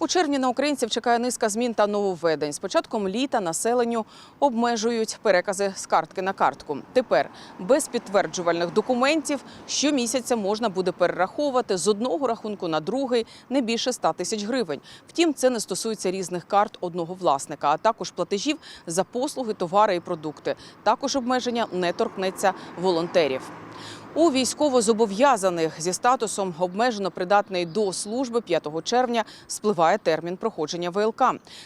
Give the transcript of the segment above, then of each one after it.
У червні на українців чекає низка змін та нововведень. З початком літа населенню обмежують перекази з картки на картку. Тепер без підтверджувальних документів щомісяця можна буде перераховувати з одного рахунку на другий не більше 100 тисяч гривень. Втім, це не стосується різних карт одного власника, а також платежів за послуги, товари і продукти. Також обмеження не торкнеться волонтерів. У військовозобов'язаних зі статусом обмежено придатний до служби 5 червня спливає термін проходження ВЛК.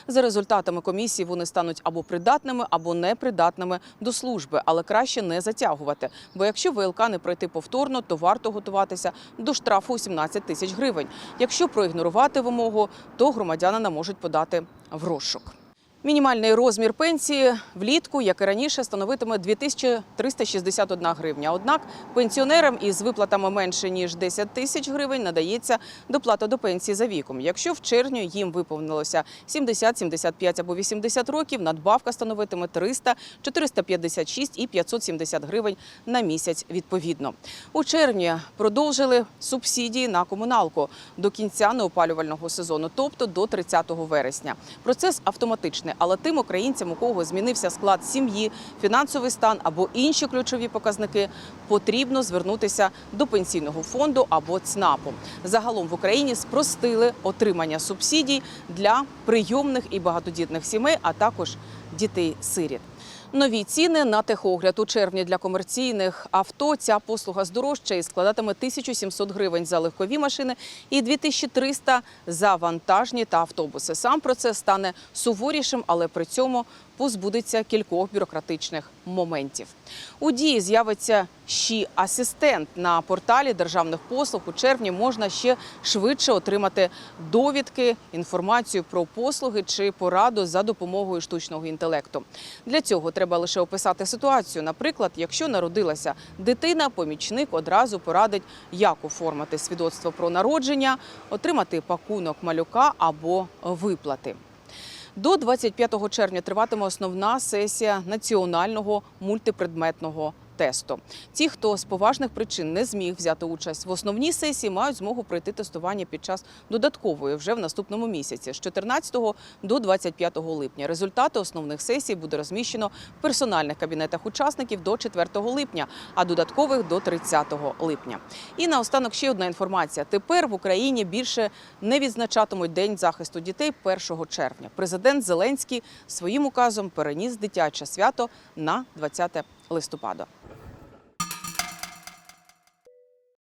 За результатами комісії вони стануть або придатними, або непридатними до служби, але краще не затягувати. Бо якщо ВЛК не пройти повторно, то варто готуватися до штрафу у 17 тисяч гривень. Якщо проігнорувати вимогу, то громадянина можуть подати в розшук. Мінімальний розмір пенсії влітку, як і раніше, становитиме 2361 гривня. Однак пенсіонерам із виплатами менше ніж 10 тисяч гривень надається доплата до пенсії за віком. Якщо в червні їм виповнилося 70, 75 або 80 років, надбавка становитиме 300, 456 і 570 гривень на місяць відповідно. У червні продовжили субсидії на комуналку до кінця неопалювального сезону, тобто до 30 вересня. Процес автоматичний, але тим українцям, у кого змінився склад сім'ї, фінансовий стан або інші ключові показники, потрібно звернутися до пенсійного фонду або ЦНАПу. Загалом в Україні спростили отримання субсидій для прийомних і багатодітних сімей, а також дітей-сиріт. Нові ціни на техогляд у червні для комерційних авто. Ця послуга здорожчає і складатиме 1700 гривень за легкові машини і 2300 за вантажні та автобуси. Сам процес стане суворішим, але при цьому позбудеться кількох бюрократичних моментів. У дії з'явиться ще асистент на порталі державних послуг. У червні можна ще швидше отримати довідки, інформацію про послуги чи пораду за допомогою штучного інтелекту. Для цього треба лише описати ситуацію. Наприклад, якщо народилася дитина, помічник одразу порадить, як оформити свідоцтво про народження, отримати пакунок малюка або виплати. До 25 червня триватиме основна сесія національного мультипредметного тесту. Ті, хто з поважних причин не зміг взяти участь в основній сесії, мають змогу пройти тестування під час додаткової вже в наступному місяці з 14 до 25 липня. Результати основних сесій буде розміщено в персональних кабінетах учасників до 4 липня, а додаткових до 30 липня. І наостанок ще одна інформація: тепер в Україні більше не відзначатимуть День захисту дітей 1 червня. Президент Зеленський своїм указом переніс дитяче свято на 20 листопада.